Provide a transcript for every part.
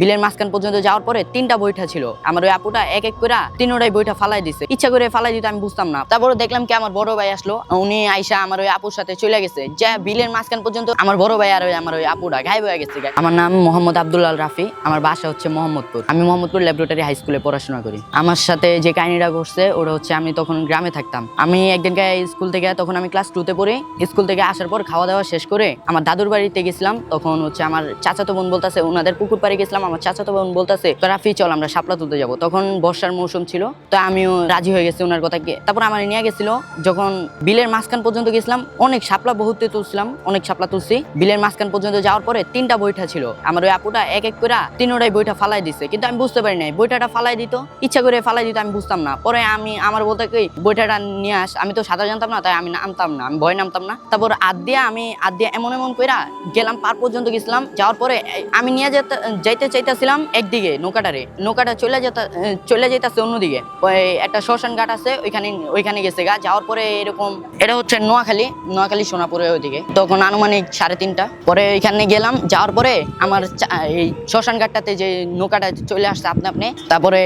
বিলের মাঝখান পর্যন্ত যাওয়ার পরে তিনটা বইটা ছিল। আমার ওই আপুটা এক এক করে তিনোটাই বইটা ফালাই দিছে। ইচ্ছা করে ফালাই দিতে আমি বুঝতাম না। তারপরে দেখলাম কি আমার বড় ভাই আসলো। উনি আইসা আমার ওই আপুর সাথে চলে গেছে। যা বিলের মাঝখান পর্যন্ত আমার বড় ভাই আর ওই আমার ওই আপুটা গায়েব হয়ে গেছে আমার নাম মোহাম্মদ আব্দুল্লাল রাফি। আমার বাসা হচ্ছে মোহাম্মদপুর। আমি মোহাম্মদপুর ল্যাবরেটরি হাই স্কুলে পড়াশোনা করি। আমার সাথে যে কাহিনীটা ঘটছে, ওটা হচ্ছে আমি তখন গ্রামে থাকতাম। আমি একদিনকে স্কুল থেকে তখন আমি ক্লাস টুতে পড়ি। স্কুল থেকে আসার পর খাওয়া দাওয়া শেষ করে আমার দাদুর বাড়িতে গেছিলাম। তখন হচ্ছে আমার চাচাতো বোন বলতেছে, ওনাদের পুকুর পাড়ে গেছিলাম আমার চাচাতো বোন বলতেছে রাফি চল আমরা শাপলা তুলতে যাব। তখন বর্ষার মৌসুম ছিল, তো আমিও রাজি হয়ে গেছি ওনার কথা তারপর আমার নিয়ে গেছিল, যখন বিলের মাঝখান পর্যন্ত গেছিলাম, অনেক শাপলা বহুতে তুলছিলাম, অনেক শাপলা তুলছি। বিলের মাঝখান পর্যন্ত যাওয়ার পরে তিনটা বইটা ছিল। আমার ওই আপুটা এক এক করে তিনোটাই বইটা ফালাই দিছে, কিন্তু আমি বুঝতে পারি নাই। বইটাটা ফালাই দিত, ইচ্ছা করে ফালাই দিত, আমি বুঝতাম না। পরে আমি আমার বলতে কি বইটাটা নিয়ে আস। আমি তো সাঁতার জানতাম না, তাই আমি নামতাম না, আমি ভয় নামতাম না। তারপর আদ দিয়ে আমি আদ দিয়ে এমন এমন কইরা গেলাম, পার পর্যন্ত গেছিলাম। যাওয়ার পরে আমি নিয়ে যেতে, যাইতে চাইতেছিলাম একদিকে, নৌকাটারে। নৌকাটা চলে যেতে চলে যেতেছে অন্যদিকে। ওই একটা শ্মশান ঘাট আছে, ওইখানে ওইখানে গেছে গা। যাওয়ার পরে এরকম, এটা হচ্ছে নোয়াখালী নোয়াখালী সোনাপুরে ওইদিকে। তখন আনুমানিক সাড়ে তিনটা। পরে ওইখানে গেলাম, যাওয়ার পরে আমার এই শ্মশান ঘাটটাতে যে নৌকাটা চলে আসছে আপনি আপনি, তারপরে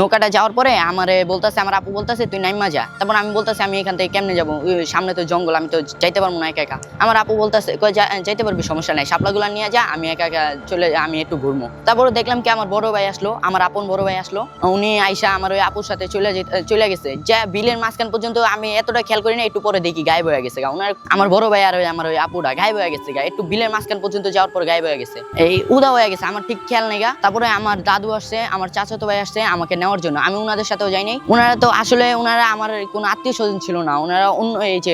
নৌকাটা যাওয়ার পরে আমার বলতেছে, আমার আপু বলতেছে, তুই নাইমা যা। তারপর আমি বলতেছি, আমি এখান থেকে কেমনে যাব? সামনে তো জঙ্গল, আমি তো যাইতে পারব না একা একা। আমার আপু বলতেছে যাইতে পারবি, সমস্যা নাই। শাপলাগুলা নিয়ে যা, আমি একা একা চলে, আমি একটু তারপরে দেখলাম কি আমার বড় ভাই আসলো, আমার আপন বড় ভাই আসলো। উনি আইসা আমার ওই আপুর সাথে চলে চলে গেছে। যা বিলের মাঝখান পর্যন্ত আমি এতটা খেয়াল করি না একটু পরে দেখি গায়েব হয়ে গেছে ওনার আমার বড় ভাই আর আমার ওই আপুটা গায়েব হয়ে গেছে একটু বিলের মাঝখান পর্যন্ত যাওয়ার পর গায়েব হয়ে গেছে। এই উদা হয়ে গেছে, আমার ঠিক খেয়াল নেই গা। তারপরে আমার দাদু আসছে, আমার চাচাতো ভাই আসছে, আমাকে নেওয়ার জন্য। আমি ওনাদের সাথেও যাইনি ওনারা তো আসলে ওনারা আমার কোনো আত্মীয় স্বজন ছিল না। ওনারা অন্য এই যে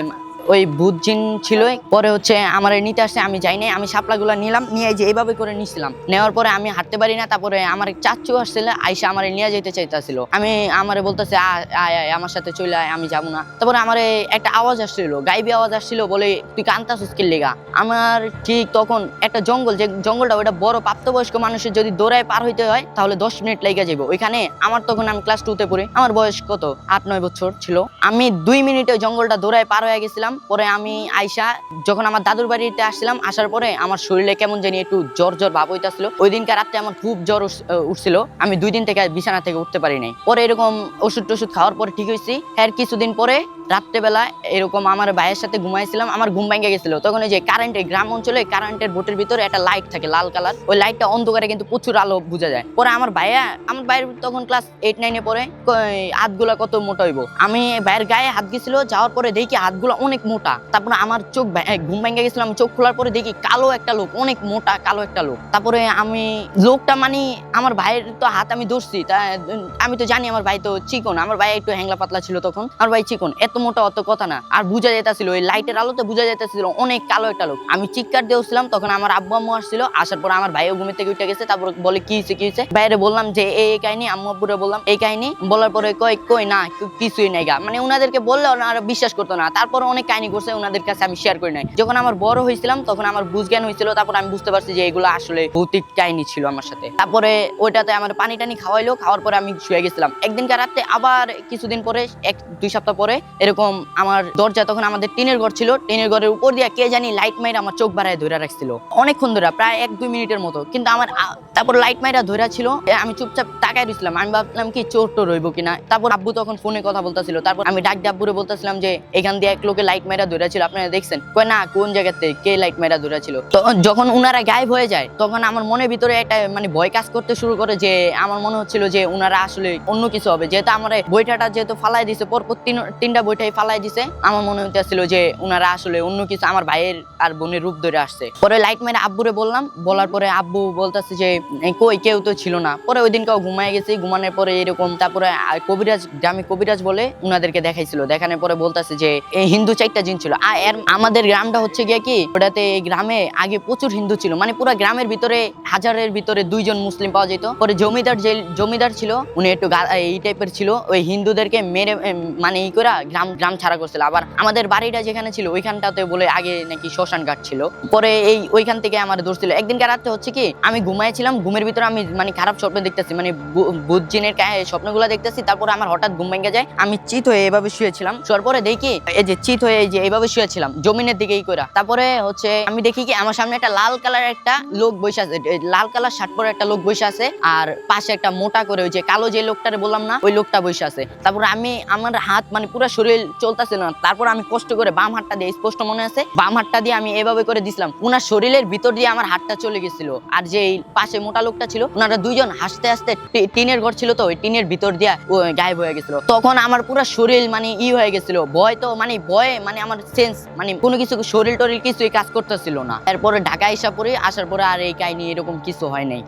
ওই ভূত জিন ছিল। পরে হচ্ছে আমার নিতে আসছে, আমি যাই নাই, আমি শাপলাগুলো নিলাম, নিয়ে যে এইভাবে করে নিছিলাম। নেওয়ার পরে আমি হাঁটতে পারি না, তারপরে আমার চাচ্চু আসছিল, আইসা আমার নিয়ে যেতে চাইতেছিল। আমি, আমার বলতেছে, আয় আয় আমার সাথে চলে আয়, আমি যাব না। তারপরে আমার একটা আওয়াজ আসছিল, গাইবি আওয়াজ আসছিল বলে, তুই কান্তাছিস কি লেগা? আমার ঠিক তখন একটা জঙ্গল, যে জঙ্গলটা ওটা বড় প্রাপ্তবয়স্ক মানুষের যদি দৌড়ায় পার হইতে হয়, তাহলে দশ মিনিট লেগে যাব ওইখানে আমার তখন আমি ক্লাস টুতে পড়ি। আমার বয়স কত? আট, নয় বছর ছিল। আমি দুই মিনিটে জঙ্গলটা দৌড়ায় পার হয়ে গেছিলাম। পরে আমি আইসা যখন আমার দাদুর বাড়িতে আসছিলাম, আসার পরে আমার শরীরে কেমন জানি একটু জ্বর জ্বর ভাব হইতাছিল। ওই দিনকার রাত্রে আমার খুব জ্বর উঠছিল। আমি দুই দিন থেকে বিছানা থেকে উঠতে পারি নাই। পরে এরকম ওষুধ টষুধ খাওয়ার পরে ঠিক হয়েছি এর কিছুদিন পরে রাত্রেবেলা এরকম আমার ভাইয়ের সাথে ঘুমাইছিলাম। আমার ঘুম ভেঙে গেছিল। তখন ওই যে কারেন্টের গ্রাম অঞ্চলে কারেন্টের বোটের ভিতরে একটা লাইট থাকে, লাল কালার ওই লাইটটা অন্ধকারে কিন্তু প্রচুর আলো বোঝা যায়। পরে আমার ভাইয়া, আমার ভাইয়ের তখন ক্লাস এইট নাইনে পরে হাতগুলা কত মোটা হইব। আমি ভাইয়ের গায়ে হাত গেছিল। যাওয়ার পরে দেখি হাতগুলো অনেক মোটা। তারপরে আমার চোখ ঘুম ভেঙে গেছিলাম চোখ খোলার পরে দেখি কালো একটা লোক, অনেক মোটা, কালো একটা লোক। তারপরে আমি লোকটা মানে আমার ভাইয়ের তো হাত আমি ধরছি আমি তো জানি আমার ভাই তো চিকন, আমার ভাই একটু হ্যাংলা পাতলা ছিল তখন, আমার ভাই চিকন, এত মোটা অত কথা না। আর বুঝা যেতেছিল ওই লাইটের আলোতে বুঝা যেতেছিল অনেক কালো একটা লোক। আমি চিৎকার দিয়েছিলাম তখন আমার আব্বু আম্মু আসছিল, আসার পর আমার ভাইও ঘুমের থেকে উঠে গেছে, তারপর বলে, কি হয়েছে কি হয়েছে বাইরে বললাম যে এই কাহিনী? আম্মু আব্বুরে বললাম এই কাহিনী? বলার পরে কই কই না কিছুই নাই গা। মানে ওনাদেরকে বললে ওনারা বিশ্বাস করতো না। তারপর অনেক কাহিনী করছে, ওনাদের কাছে আমি শেয়ার করি নাই। যখন আমার বড় হয়েছিলাম, তখন আমার বুঝ জ্ঞান হয়েছিল, তারপর আমি বুঝতে পারছি যে এগুলো আসলে ভৌতিক কাহিনী ছিল আমার সাথে। তারপরে ওইটাতে আমার পানি টানি খাওয়াইলো, খাওয়ার পরে আমি শুয়ে গেছিলাম। একদিনকার রাতে আবার কিছুদিন পরে, এক, দুই সপ্তাহ পরে, এরকম আমার দরজা তখন আমাদের টিনের ঘর ছিল, টিনের ঘরের উপর দিয়ে কে জানি লাইট মাইরা আমার চোখ বাড়ায় ধরে রাখছিল। অনেকক্ষণ ধরে প্রায় এক, দুই মিনিটের মতো। কিন্তু আমার তারপর লাইট মাইরা ধরে ছিল আমি চুপচাপ তাকায় রইছিলাম। আমি ভাবলাম কি চোর টোর রইব কিনা? তারপর আব্বু তখন ফোনে কথা বলতেছিল। তারপর আমি ডাক আব্বুরে বলতেছিলাম যে, এখান দিয়ে এক লোকে লাইট মাইরা ধরে ছিল, আপনারা দেখছেন? কয়, না, কোন জায়গাতে কে লাইট মাইরা ধরে ছিল? তো যখন উনারা গায়েব হয়ে যায়, তখন আমার মনের ভিতরে একটা মানে ভয় কাজ করতে শুরু করে যে, আমার মনে হচ্ছিল যে, উনারা আসলে অন্য কিছু হবে। যেহেতু আমার বইটাটা যেহেতু ফালাই দিছে, পরপর তিন, তিনটা বইটাই ফালাই দিছে, আমার মনে হইতেছিল যে, উনারা আসলে অন্য কিছু, আমার ভাইয়ের আর বোনের রূপ ধরে আসছে। পরে লাইট মেরে আব্বুরে বললাম, বলার পরে আব্বু বলতেছে যে কই, কেউ তো ছিল না। পরে ওই দিনকেও ঘুমায় গেছি, ঘুমানোর পরে এরকম, তারপরে কবিরাজ, গ্রামে কবিরাজ বলে উনাদেরকে দেখাইছিল। দেখানোর পরে বলতেছে যে হিন্দু হিন্দু চারটা জিন ছিল। আর আমাদের গ্রামটা হচ্ছে গিয়ে কি, ওটাতে গ্রামে আগে প্রচুর হিন্দু ছিল। মানে পুরো গ্রামের ভিতরে হাজারের ভিতরে দুইজন মুসলিম পাওয়া যেত। পরে জমিদার যে, জমিদার ছিল, উনি একটু এই টাইপের ছিল। ওই হিন্দুদেরকে মেরে মানে ই করে গ্রাম গ্রাম ছাড়া করছিল। আবার আমাদের বাড়িটা যেখানে ছিল, ওইখানটাতে বলে আগে নাকি শ্মশান ঘাট ছিল। পরে এই, ওইখান থেকে আমার ধরছিল একদিনকার রাত্রে হচ্ছে কি, আমি ঘুমাইছিলাম, ঘুমের ভিতরে আমি মানে খারাপ স্বপ্ন দেখতেছি। মানে বুধ জিনের স্বপ্নগুলো দেখতেছি। তারপরে আমার হঠাৎ ঘুম ভেঙে যায়। আমি চিত হয়ে এভাবে শুয়েছিলাম। শোয়ার পরে দেখি, এই যে চিত হয়ে এই যে, এইভাবে শুয়েছিলাম, জমিনের দিকেই করা তারপরে হচ্ছে, আমি দেখি কি, আমার সামনে একটা লাল কালার একটা লোক বসে আছে লাল কালার শার্ট পরে একটা লোক বসে আছে, আর পাশে একটা মোটা করে ওই যে কালো যে লোকটারে বললাম না, ওই লোকটা বসে আছে। তারপর আমি, আমার হাত মানে পুরো শরীর চলতেছিল না, তারপর আমি কষ্ট করে বাম হাতটা দিয়ে, স্পষ্ট মনে আছে, বাম হাতটা দিয়ে আমি এভাবে করে দিছিলাম ওনার শরীরের ভিতর দিয়ে আমার হাতটা চলে গেছিল। আর যে পাশে মোটা লোকটা ছিল, ওনারা দুইজন হাসতে হাসতে টিনের ঘর ছিল তো, ওই টিনের ভিতর দিয়ে গায়েব হয়ে গেছিল। তখন আমার পুরো শরীর মানে ই হয়ে গেছিল, ভয় তো মানে ভয়ে মানে আমার সেন্স মানে কোনো কিছু শরীর টরিল কিছুই কাজ করতেছিল না। এরপরে ঢাকা এসে পরে আসার পরে আর এই কাহিনী এরকম কিছু হয় নাই।